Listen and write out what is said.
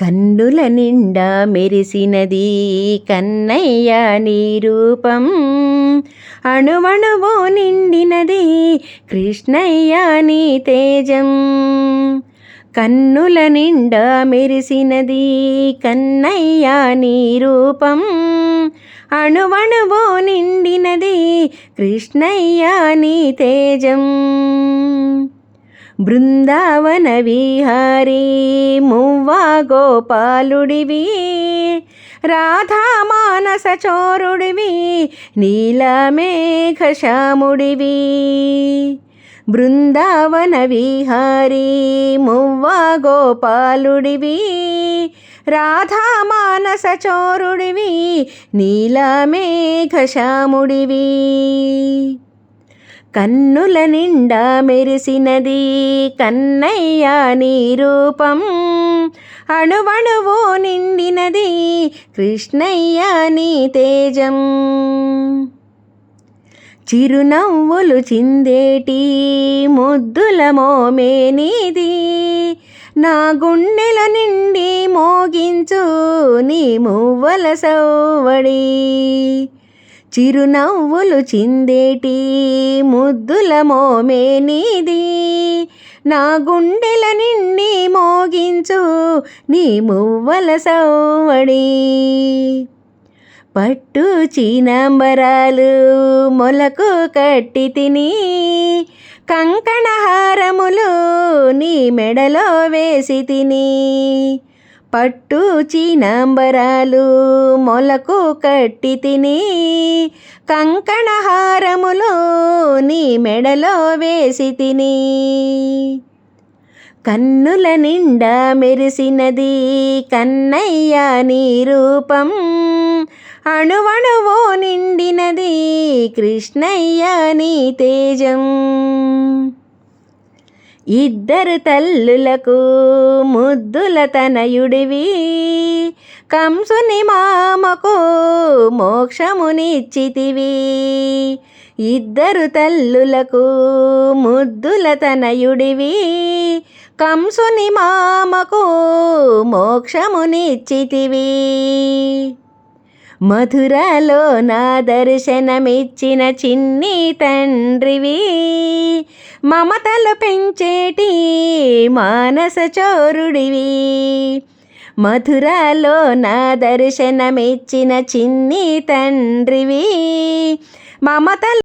కన్నుల నిండా మెరిసినది కన్నయ్య నీ రూపం అణువణువు నిండినది కృష్ణయ్య నీ తేజం. కన్నుల నిండా మెరిసినది కన్నయ్య నీ రూపం అణువణువు నిండినది కృష్ణయ్య నీ తేజం. బృందావన విహారీ మువ్వా గోపాలుడివి రాధామానస చోరుడివి నీలమేఘశ్యాముడివి బృందావన విహారీ మువ్వా గోపాలుడివి రాధామానస చోరుడివి నీలమేఘశ్యాముడివి కన్నుల నిండా మెరిసినది కన్నయ్య నీ రూపం. అణువణువు నిండినది కృష్ణయ్య నీ తేజం. చిరునవ్వులు చిందేటి ముద్దుల మోమే నీది. నా గుండెల నిండి మోగించు నీ మువ్వల సవ్వడి చిరునవ్వులు చిందేటి ముద్దుల మోమే నీది. నా గుండెల నిండి మోగించు నీ మువ్వల సవ్వడి. పట్టు చీనాంబరాలు మొలకు కట్టి తిని కంకణహారములు నీ మెడలో వేసి తిని. పట్టు చీనాంబరాలు మొలకు కట్టి తిని కంకణహారములు నీ మెడలో వేసి తిని. కన్నుల నిండా మెరిసినది కన్నయ్య నీ రూపం అణువణువు నిండినది కృష్ణయ్య నీ తేజం. ఇద్దరు తల్లులకు ముద్దుల తనయుడివి. కంసుని మామకు మోక్షమునిచ్చితివి. ఇద్దరు తల్లులకు ముద్దుల తనయుడివి. కంసుని మామకు మోక్షమునిచ్చితివి. మధురలో నా దర్శనమిచ్చిన చిన్ని తండ్రివి. మమతలు పెంచేటి మానస చోరుడివి. మధురలో నా దర్శనమిచ్చిన చిన్ని తండ్రివి. మమతలు